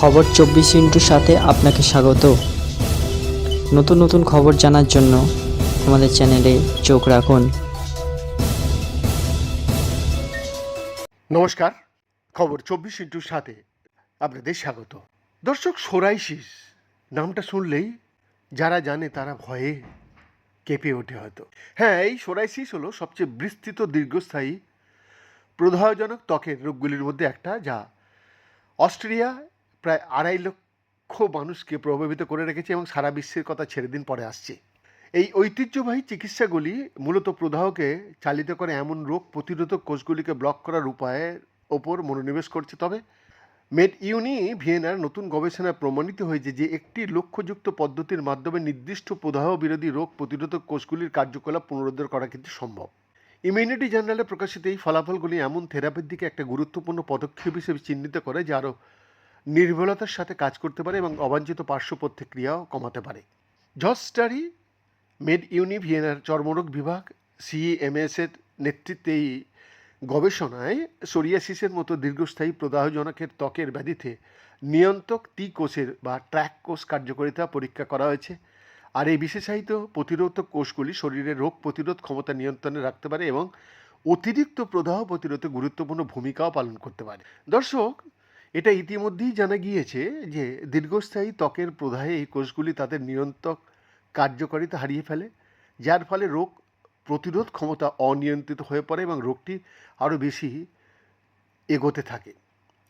খবর চব্বিশ ইন্টুর সাথে আপনাকে স্বাগত। নতুন নতুন খবর জানার জন্য আমাদের চ্যানেলে চোখ রাখুন। নমস্কার, খবর চব্বিশ ইন্টুর সাথে আপনাদের স্বাগত। দর্শক, সোরাইসিস নামটা শুনলেই যারা জানে তারা ভয়ে কেঁপে ওঠে হয়তো। হ্যাঁ এই সোরাইসিস হলো সবচেয়ে বিস্তৃত, দীর্ঘস্থায়ী, প্রদাহজনক ত্বকের রোগগুলির মধ্যে একটা যা অস্ট্রেলিয়া প্রায় আড়াই লক্ষ মানুষকে প্রভাবিত করে রেখেছে এবং সারা বিশ্বের কথা ছেড়ে দিন পরে আসছে। এই ঐতিহ্যবাহী চিকিৎসাগুলি মূলত প্রদাহকে চালিত করে এমন রোগ প্রতিরোধক কোষগুলিকে ব্লক করার উপায়ের ওপর মনোনিবেশ করছে। তবে মেড ইউনি ভিয়েনার নতুন গবেষণায় প্রমাণিত হয়েছে যে একটি লক্ষ্যযুক্ত পদ্ধতির মাধ্যমে নির্দিষ্ট প্রদাহ বিরোধী রোগ প্রতিরোধক কোষগুলির কার্যকলাপ পুনরুদ্ধার করা কিন্তু সম্ভব। ইমিউনিটি জার্নালে প্রকাশিত এই ফলাফলগুলি এমন থেরাপির দিকে একটা গুরুত্বপূর্ণ পদক্ষেপ হিসেবে চিহ্নিত করে, যা আরও নির্ভুলতার সাথে কাজ করতে পারে এবং অবাঞ্ছিত পার্শ্ব প্রতিক্রিয়াও কমাতে পারে। জজ স্টারি, মেড ইউনি ভিয়েনার চর্মরোগ বিভাগ সিএমএস এর নেতৃত্বে এই গবেষণায় সোরিয়াসিসের মতো দীর্ঘস্থায়ী প্রদাহজনকের ত্বকের ব্যাধিতে নিয়ন্ত্রক টি কোষের বা ট্র্যাক কোষ কার্যকারিতা পরীক্ষা করা হয়েছে। আর এই বিশেষায়িত প্রতিরোধক কোষগুলি শরীরের রোগ প্রতিরোধ ক্ষমতা নিয়ন্ত্রণে রাখতে পারে এবং অতিরিক্ত প্রদাহ প্রতিরোধে গুরুত্বপূর্ণ ভূমিকাও পালন করতে পারে। দর্শক এটা ইতিমধ্যেই জানা গিয়েছে যে দীর্ঘস্থায়ী ত্বকের প্রদাহে এই কোষগুলি তাদের নিয়ন্ত্রক কার্যকারিতা হারিয়ে ফেলে, যার ফলে রোগ প্রতিরোধ ক্ষমতা অনিয়ন্ত্রিত হয়ে পড়ে এবং রোগটি আরও বেশি এগোতে থাকে।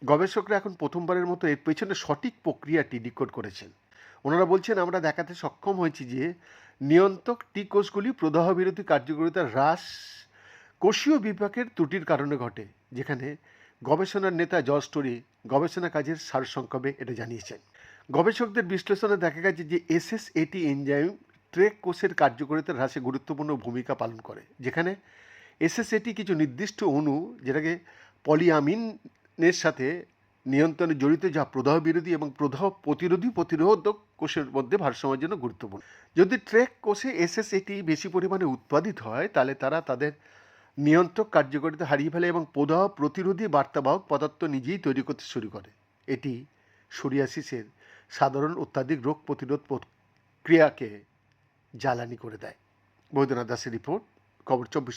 গবেষকরা এখন প্রথমবারের মতো এর পেছনে সঠিক প্রক্রিয়াটি ডিকোড করেছেন। ওনারা বলছেন, আমরা দেখাতে সক্ষম হয়েছি যে নিয়ন্ত্রক টি কোষগুলি প্রদাহ বিরোধী কার্যকারিতার হ্রাস কোষীয় বিপাকের ত্রুটির কারণে ঘটে, যেখানে গবেষণার নেতা জর্জ স্টোরি গবেষণা কাজের সারসংক্ষেপে এটা জানিয়েছেন। গবেষকদের বিশ্লেষণে দেখা গেছে যে এসএসএটি এনজাইম ট্রেক কোষের কার্যকারিতা হ্রাসে গুরুত্বপূর্ণ ভূমিকা পালন করে, যেখানে এসএসএটি কিছু নির্দিষ্ট অণু যেটাকে পলিয়ামিনের সাথে নিয়ন্ত্রণে জড়িত, যা প্রদাহ বিরোধী এবং প্রদাহ প্রতিরোধী প্রতিরোধক কোষের মধ্যে ভারসাম্যের জন্য গুরুত্বপূর্ণ। যদি ট্রেক কোষে এসএসএটি বেশি পরিমাণে উৎপাদিত হয়, তাহলে তারা তাদের নিয়ন্ত্রক কার্যকারিতা হারিয়ে ফেলে এবং প্রদাহ প্রতিরোধী বার্তাবাহক পদার্থ নিজেই তৈরি করতে শুরু করে। এটি সোরিয়াসিসের সাধারণ অত্যাধিক রোগ প্রতিরোধ প্রক্রিয়াকে জ্বালানি করে দেয়। বৈদ্যনাথ দাসের রিপোর্ট, খবর চব্বিশ